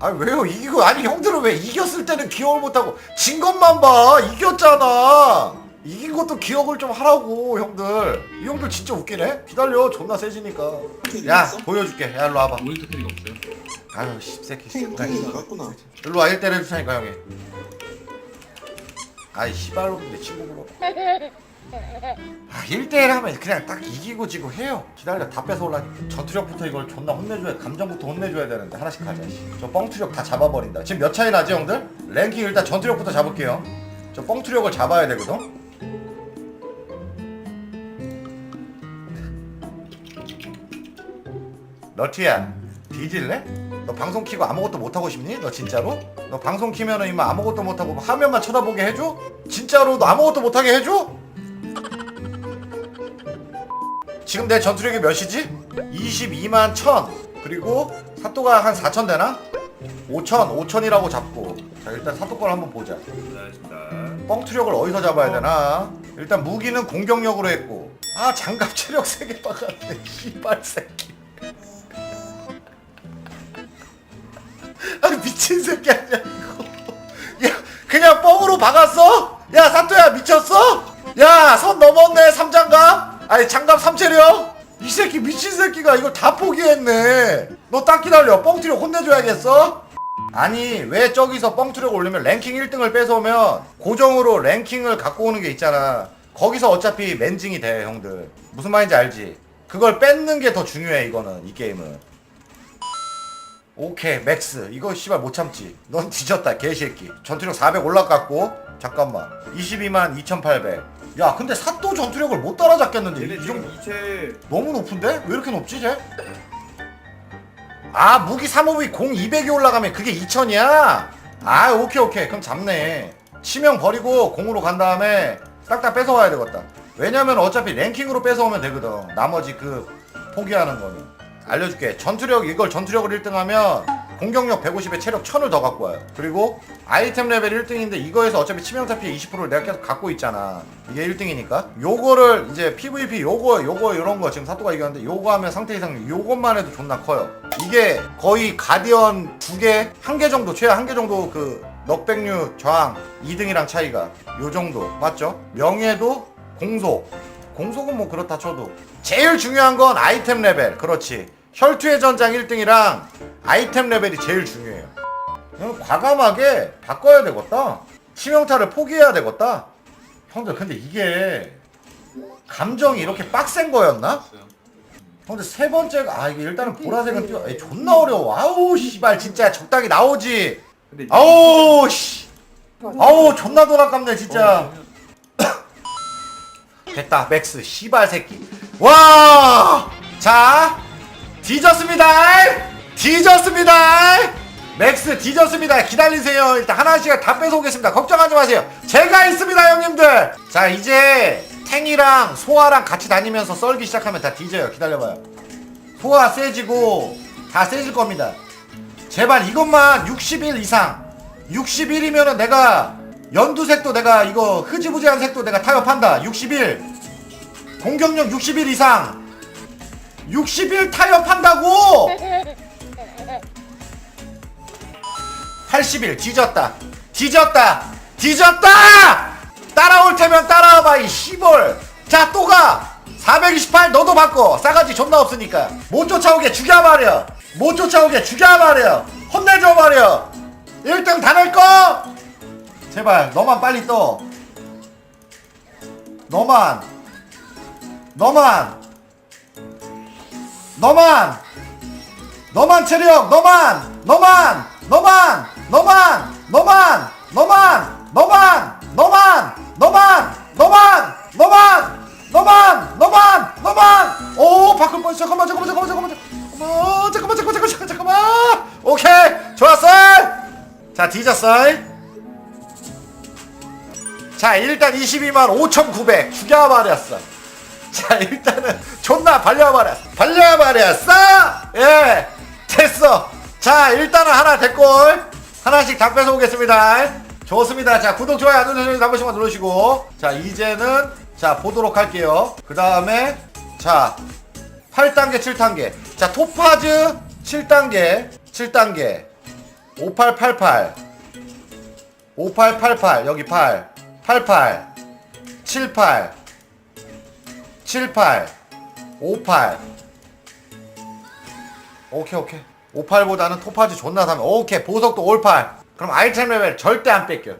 아 왜요? 이기고 아니 형들은 왜 이겼을 때는 기억을 못하고 진 것만 봐. 이겼잖아. 이긴 것도 기억을 좀 하라고 형들. 이 형들 진짜 웃기네. 기다려. 존나 세지니까. 야 보여줄게. 야 일로 와봐. 없어요? 아유 씹새끼 탱, 탱이 나갔구나. 일로 와. 1대1 해주자니까 형이. 아이 씨발로 내 친구 불러 아 1대1 하면 그냥 딱 이기고 지고 해요 기다려 다 뺏어올라니까 전투력부터 이걸 존나 혼내줘야 감정부터 혼내줘야 되는데 하나씩 가자 씨. 저 뻥투력 다 잡아버린다 지금 몇 차이 나지 형들? 랭킹 일단 전투력부터 잡을게요 저 뻥투력을 잡아야 되거든 너티야 뒤질래? 너 방송 키고 아무것도 못하고 싶니? 너 진짜로? 너 방송 키면은 이마 아무것도 못하고 화면만 쳐다보게 해줘? 진짜로 너 아무것도 못하게 해줘? 지금 내 전투력이 몇이지? 22만 1000 그리고 사또가 한 4000 되나? 5000 5000이라고 잡고 자 일단 사또 걸 한번 보자. 뻥투력을 어디서 잡아야 되나? 일단 무기는 공격력으로 했고 아 장갑 체력 3개 박았네 씨발 새끼 아 미친 새끼 아니야 이거 야 그냥 뻥으로 박았어? 야 사토야 미쳤어? 야 선 넘었네 삼장갑 아니 장갑 삼체력 이 새끼 미친 새끼가 이걸 다 포기했네. 너 딱 기다려. 뻥투력 혼내줘야겠어? 아니 왜 저기서 뻥투력 올리면 랭킹 1등을 뺏어오면 고정으로 랭킹을 갖고 오는 게 있잖아. 거기서 어차피 맨징이 돼 형들. 무슨 말인지 알지? 그걸 뺏는 게 더 중요해 이거는 이 게임은 오케이 맥스. 이거 씨발 못 참지. 넌 뒤졌다 개새끼. 전투력 400 올라갔고 잠깐만. 22만 2800야 근데 사또 전투력을 못 따라잡겠는데. 얘네 이 지금 정도 이체 너무 높은데? 왜 이렇게 높지 쟤? 아 무기 3호비 공 200이 올라가면 그게 2000이야? 아 오케이 오케이. 그럼 잡네. 치명 버리고 공으로 간 다음에 딱딱 뺏어와야 되겠다. 왜냐면 어차피 랭킹으로 뺏어오면 되거든. 나머지 그 포기하는 거는 알려줄게. 전투력 이걸 전투력을 1등하면 공격력 150에 체력 1000을 더 갖고 와요. 그리고 아이템 레벨 1등인데 이거에서 어차피 치명타 피해 20%를 내가 계속 갖고 있잖아. 이게 1등이니까. 요거를 이제 PVP 요거 요거 요런 거 지금 사또가 얘기하는데 요거 하면 상태 이상 요것만 해도 존나 커요. 이게 거의 가디언 두 개 한 개 정도 최하 한 개 정도 그 넉백류 저항 2등이랑 차이가 요 정도. 맞죠? 명예도 공속. 공속은 뭐 그렇다 쳐도 제일 중요한 건 아이템 레벨. 그렇지 혈투의 전장 1등이랑 아이템 레벨이 제일 중요해요. 그냥 과감하게 바꿔야 되겠다. 치명타를 포기해야 되겠다. 형들 근데 이게 감정이 이렇게 빡센 거였나? 형들 세 번째가 아 이게 일단은 보라색은 띄워 에이, 존나 어려워. 아우 씨발 진짜 적당히 나오지. 근데 아우 씨. 아우 존나 돌아깝네 진짜. 됐다 맥스. 씨발 새끼. 와 자 뒤졌습니다. 뒤졌습니다. 맥스 뒤졌습니다. 기다리세요. 일단 하나씩 다 뺏어오겠습니다. 걱정하지 마세요. 제가 있습니다 형님들. 자 이제 탱이랑 소아랑 같이 다니면서 썰기 시작하면 다 뒤져요. 기다려봐요. 소아 세지고 다 세질 겁니다. 제발 이것만 60일 이상. 61이면은 내가 연두색도 내가 이거 흐지부지한 색도 내가 타협한다. 61 공격력 60일 이상 60일 타협한다고! 80일 뒤졌다. 뒤졌다. 뒤졌다! 따라올 테면 따라와봐 이 시벌. 자 또 가. 428 너도 바꿔. 싸가지 존나 없으니까. 못 쫓아오게 죽여버려 못 쫓아오게 죽여버려 혼내줘 버려 1등 다 낼 거? 제발 너만 빨리 떠. 너만. 너만 너만 너만 체력 너만 너만 너만 너만 너만 너만 너만 너만 너만 너만 너만 너만 너만 너만 오 바꿀 뻔 잠깐만 잠깐만 잠깐만 잠깐만 잠깐만 잠깐만 잠깐만 잠깐만 오케이 좋았어 자 뒤졌어 자 일단 22만 5,900 죽여버렸어 자 일단은 존나 발려버렸어 발려버렸어 예 됐어. 자 일단은 하나 됐골 하나씩 다 뺏어오겠습니다. 좋습니다. 자 구독 좋아요 안 눌러주시면 한 번씩만 누르시고. 자 이제는 자 보도록 할게요. 그 다음에 자 8단계 7단계. 자 토파즈 7단계 7단계. 5888 5888 여기 8 88 78 78 58 오케이 오케이. 58보다는 토파즈 존나 사면 오케이 보석도 올팔. 그럼 아이템 레벨 절대 안 뺏겨